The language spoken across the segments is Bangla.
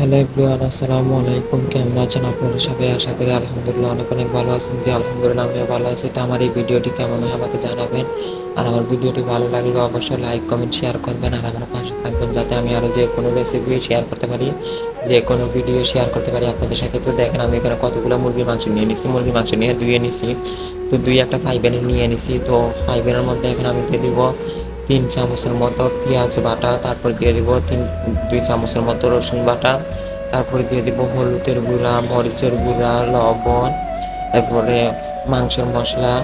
হ্যালো এভরিওয়ান, আসসালামু আলাইকুম। কেমন আছেন আপনারা সবাই? আশা করি আলহামদুলিল্লাহ অনেক অনেক ভালো আছেন। যে আলহামদুলিল্লাহ, আমিও ভালো আছি। তো আমার এই ভিডিওটি কেমন হয় আমাকে জানাবেন। আর আমার ভিডিওটি ভালো লাগলে অবশ্যই লাইক, কমেন্ট, শেয়ার করবেন। আর আমার পাশে থাকবেন যাতে আমি আরও যে কোনো রেসিপি শেয়ার করতে পারি, যে কোনো ভিডিও শেয়ার করতে পারি আপনাদের সাথে। তো দেখেন, আমি এখানে কতগুলো মুরগির মাংস নিয়ে নিছি। মুরগির মাংস নিয়ে ধুয়ে নিছি। তো দুই একটা ফাইবেনের নিয়ে নিছি। তো ফাইবেনের মধ্যে এখানে আমি দিয়ে দিব তিন চামচের মতো পেঁয়াজ বাটা, তারপর দিয়ে দিব তিন, দুই চামচের মতো রসুন বাটা, তারপরে দিয়ে দিব হলুদের গুঁড়া, মরিচের গুঁড়া, লবণ, তারপরে মাংসের মশলা,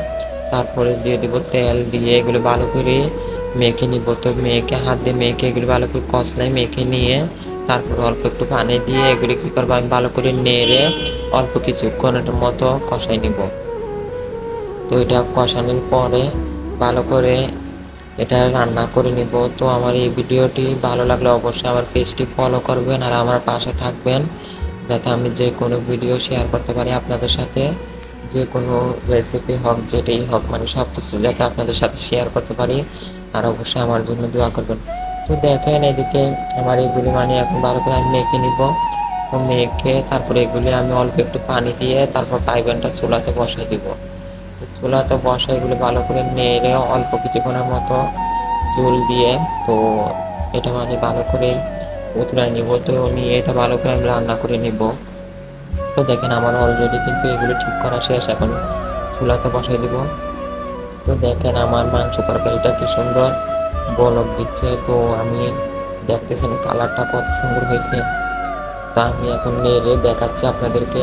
তারপরে দিয়ে দিব তেল দিয়ে এগুলো ভালো করে মেখে নিব। তো মেখে, হাত দিয়ে মেখে এগুলো ভালো করে কষলায় মেখে নিয়ে তারপর অল্প একটু পানি দিয়ে এগুলি কী করব আমি ভালো করে নেড়ে অল্প কিছুক্ষণের মতো কষাই নিব। তো এটা কষানোর পরে ভালো করে এটা রান্না করে নিব। তো আমার এই ভিডিওটি ভালো লাগলে অবশ্যই আমার পেজটি ফলো করবেন আর আমার পাশে থাকবেন যাতে আমি যে কোনো ভিডিও শেয়ার করতে পারি আপনাদের সাথে। যে কোনো রেসিপি হোক, যেটাই হোক মানে সব কিছু যাতে আপনাদের সাথে শেয়ার করতে পারি আর অবশ্যই আমার জন্য দোয়া করবেন। তো দেখেন এদিকে আমার এগুলি মানে এখন ভালো করে আমি মেখে নিব। তো মেখে তারপরে এগুলি আমি অল্প একটু পানি দিয়ে তারপর পাইবেনটা চুলাতে বসাই দিব। তো চুলাতে বসা, এগুলো ভালো করে নেড়ে অল্প কিছুক্ষণের মতো চুল দিয়ে, তো এটা মানে ভালো করে উতরাই নিব। তো নিয়ে এটা ভালো করে আমি রান্না করে নেব। তো দেখেন আমার অলরেডি কিন্তু এগুলো ঠিক করা শেষ, এখন চুলাতে বসাই দিব। তো দেখেন আমার মাংস তরকারিটা কি সুন্দর বলক দিচ্ছে। তো আমি দেখতেছেন কালারটা কত সুন্দর হয়েছে। তা আমি এখন নেড়ে দেখাচ্ছি আপনাদেরকে।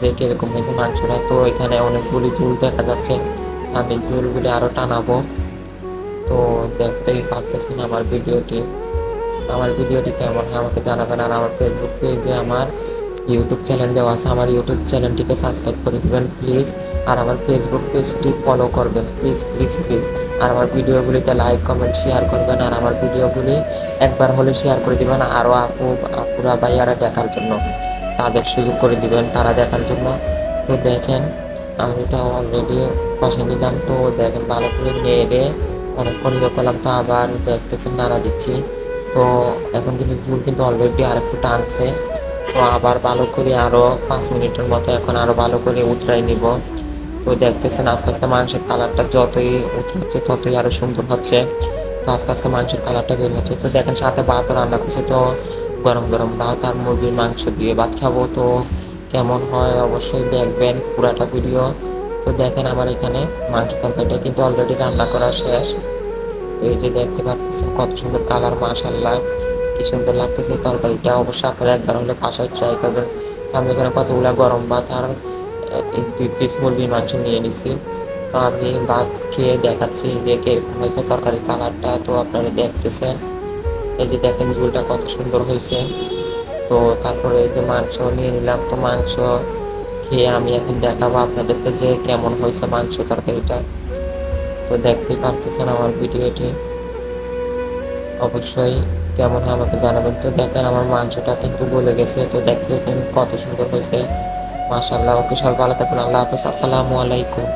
যে কীরকম হয়েছে মাংসটা তো এখানে অনেকগুলি ঝুল দেখা যাচ্ছে। আমি ঝুলগুলি আরও টানাবো। তো দেখতেই পারতেছেন আমার ভিডিওটি। আমার ভিডিওটি কেমন হয় আমাকে জানাবেন। আর আমার ফেসবুক পেজে আমার ইউটিউব চ্যানেল দেওয়া আছে। আমার ইউটিউব চ্যানেলটিকে সাবস্ক্রাইব করে দেবেন প্লিজ আর আমার ফেসবুক পেজটি ফলো করবেন প্লিজ প্লিজ প্লিজ আর আমার ভিডিওগুলিতে লাইক কমেন্ট শেয়ার করবেন। আর আমার ভিডিওগুলি একবার হলে শেয়ার করে দেবেন আরও আপু, আপুরা, ভাইয়ারা দেখার জন্য। তাদের সুযোগ করে দিবেন তারা দেখার জন্য। তো দেখেন, আমি এটা অলরেডি কষে নিলাম তো দেখেন, ভালো করে নেড়ে অনেকক্ষণ ইয়ে করলাম। তো আবার দেখতেছেন, নাড়া দিচ্ছি। তো এখন কিন্তু ঝুল কিন্তু অলরেডি আর একটু টানছে। তো আবার ভালো করে আরও পাঁচ মিনিটের মতো এখন আরও ভালো করে উতরাই নিব। তো দেখতেছেন, আস্তে আস্তে মাংসের কালারটা যতই উতরাচ্ছে, ততই আরও সুন্দর হচ্ছে। তো আস্তে আস্তে মাংসের কালারটা বের হচ্ছে। তো দেখেন, সাথে ভাতও রান্না করছে। তো গরম গরম ভাত আর মুরগির মাংস দিয়ে ভাত খাব। তো কেমন হয় অবশ্যই দেখবেন পুরাটা ভিডিও। তো দেখেন আমার এখানে মাংস তরকারিটা কিন্তু অলরেডি রান্না করা শেষ। তো এই যে দেখতে পাচ্ছেন কত সুন্দর কালার মাশাল্লাহ কি সুন্দর লাগতেছে তরকারিটা। অবশ্যই আপনারা একবার হলে বাসায় ট্রাই করবেন। আমি এখানে কতগুলো গরম ভাত আর দুই পিস মুরগির মাংস নিয়ে নিছি। তো আমি ভাত খেয়ে দেখাচ্ছি যে কীরকম হয়েছে তরকারির কালারটা তো আপনারা দেখতেছেন। এই যে দেখেন ঝুলটা কত সুন্দর হয়েছে। তো তারপরে এই যে মাংস নিয়ে নিলাম, তো মাংস খেয়ে আমি এখন দেখাবো আপনাদেরকে যে কেমন হয়েছে মাংস তরকারিটা। তো দেখতেই পারতেছেন আমার ভিডিওটি। অবশ্যই কেমন হয় আমাকে জানাবেন। তো দেখেন আমার মাংসটা কিন্তু গলে গেছে। তো দেখতে কত সুন্দর হয়েছে। মাশাল্লাহ ওকে সব ভালো থাকুন। আল্লাহ হাফেজ। আসসালামু আলাইকুম।